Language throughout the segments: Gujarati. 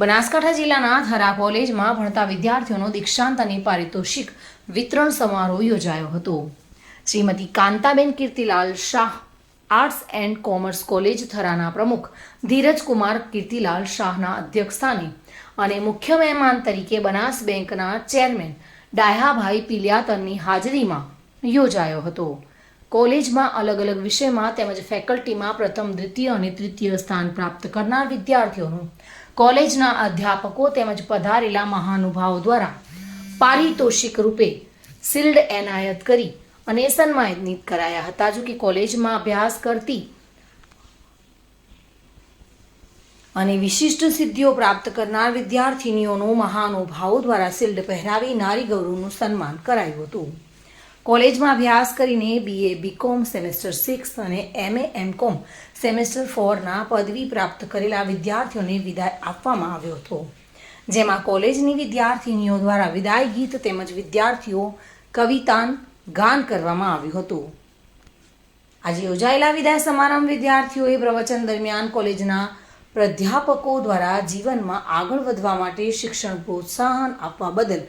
બનાસકાંઠા જિલ્લાના થરા કોલેજમાં ભણતા વિદ્યાર્થીઓનો દીક્ષાંત અને પારિતોષિક વિતરણ સમારોહ યોજાયો હતો. Shrimati Kantaben Kirtilal Shah arts and commerce college થરાના પ્રમુખ ધીરજકુમાર કીર્તિલાલ શાહના અધ્યક્ષસ્થાને અને મુખ્ય મહેમાન તરીકે બનાસ બેંકના ચેરમેન ડાયાભાઈ પિલિયાતનની હાજરીમાં યોજાયો હતો. કોલેજમાં અલગ અલગ વિષયમાં તેમજ ફેકલ્ટીમાં પ્રથમ, દ્વિતીય અને તૃતીય સ્થાન પ્રાપ્ત કરનાર વિદ્યાર્થીઓનું કોલેજના અધ્યાપકો તેમજ પધારેલા મહાનુભાવો દ્વારા પારિતોષિક રૂપે શિલ્ડ એનાયત કરી અને સન્માનિત કરાયા હતા. જો કે કોલેજમાં અભ્યાસ કરતી અને વિશિષ્ટ સિદ્ધિઓ પ્રાપ્ત કરનાર વિદ્યાર્થિનીઓનો મહાનુભાવો દ્વારા શિલ્ડ પહેરાવી નારી ગૌરવનું સન્માન કરાયું હતું. કોલેજમાં અભ્યાસ કરીને બીએ બીકોમ સેમેસ્ટર સિક્સ અને એમએ એમ કોમ સેમેસ્ટર ફોરના પદવી પ્રાપ્ત કરેલા વિદ્યાર્થીઓને વિદાય આપવામાં આવ્યો હતો. જેમાં કોલેજની વિદ્યાર્થિનીઓ દ્વારા વિદાય ગીત તેમજ વિદ્યાર્થીઓ કવિતાન ગાન કરવામાં આવ્યું હતું. આજે યોજાયેલા વિદાય સમારંભ વિદ્યાર્થીઓએ પ્રવચન દરમિયાન કોલેજના પ્રાધ્યાપકો દ્વારા જીવનમાં આગળ વધવા માટે શિક્ષણ પ્રોત્સાહન આપવા બદલ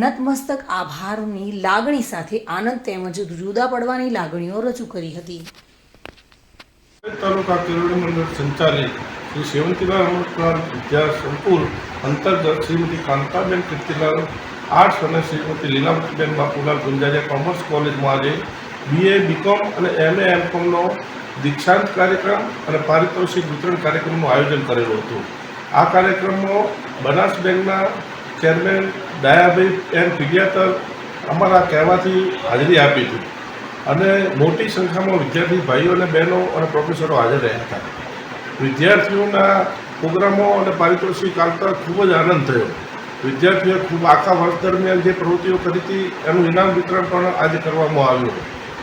નતમસ્તક આભારની લાગણી સાથે આનંદ તેમજ જુદા પડવાની લાગણીઓ રજૂ કરી હતી. તાલુકા કેળવણી મંડળ સંચાલિત શ્રી સેવંતીલાલ અમૃતલાલ વિદ્યા સંકુલ અંતર્ગત શ્રીમતી કાંતાબેન કીર્તિલાલ, આર્ટ્સ અને શ્રીમતી લીલાવતીબેન બાપુલાલ ગુંજારિયા કોમર્સ કોલેજમાં આજે બીએ બીકોમ અને એમએ એમ કોમનો દીક્ષાંત કાર્યક્રમ અને પારિતોષિક વિતરણ કાર્યક્રમનું આયોજન કરેલું હતું. આ કાર્યક્રમમાં બનાસ બેંકના ચેરમેન દયાભાઈ એન પિડિયાતર અમારા કહેવાથી હાજરી આપી હતી અને મોટી સંખ્યામાં વિદ્યાર્થી ભાઈઓ અને બહેનો અને પ્રોફેસરો હાજર રહ્યા હતા. વિદ્યાર્થીઓના પ્રોગ્રામો અને પારિતોષિક આવતા ખૂબ જ આનંદ થયો. વિદ્યાર્થીઓએ ખૂબ આખા વર્ષ દરમિયાન જે પ્રવૃત્તિઓ કરી હતી, એનું ઇનામ વિતરણ પણ આજે કરવામાં આવ્યું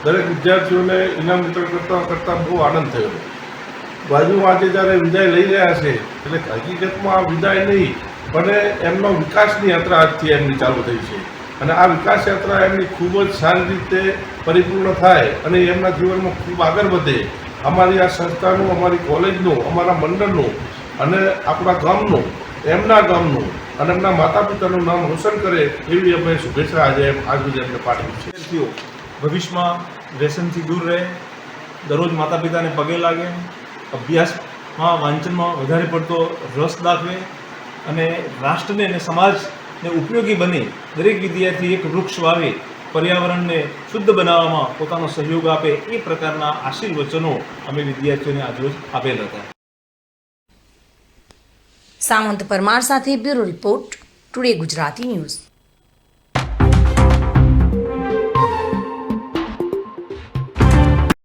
દરેક વિદ્યાર્થીઓને ઇનામ વિતરણ કરતાં કરતાં બહુ આનંદ થયો બાજુ આજે જ્યારે વિદાય લઈ રહ્યા છે, એટલે હકીકતમાં આ વિદાય નહીં, પણ એમનો વિકાસની યાત્રા આજથી એમની ચાલુ થઈ છે. અને આ વિકાસ યાત્રા એમની ખૂબ જ સારી રીતે પરિપૂર્ણ થાય અને એમના જીવનમાં ખૂબ આગળ વધે. અમારી આ સંસ્થાનું, અમારી કોલેજનું, અમારા મંડળનું અને આપણા ગામનું, એમના ગામનું અને એમના માતા પિતાનું નામ રોશન કરે એવી અમે શુભેચ્છા આજે આજ સુધી એમને પાઠવી છે. ભવિષ્યમાં વ્યસનથી દૂર રહે, દરરોજ માતા પિતાને પગે લાગે, અભ્યાસમાં, વાંચનમાં વધારે પડતો રસ દાખવે અને રાષ્ટ્રને અને સમાજને ઉપયોગી બને, દરેક વિદ્યાર્થી એક વૃક્ષ વાવે, પર્યાવરણને શુદ્ધ બનાવવામાં પોતાનો સહયોગ આપે એ પ્રકારના આશીર્વચનો અમે વિદ્યાર્થીઓને આજરોજ આપેલ હતા. સામંત પરમાર સાથે bureau report, today Gujarati news.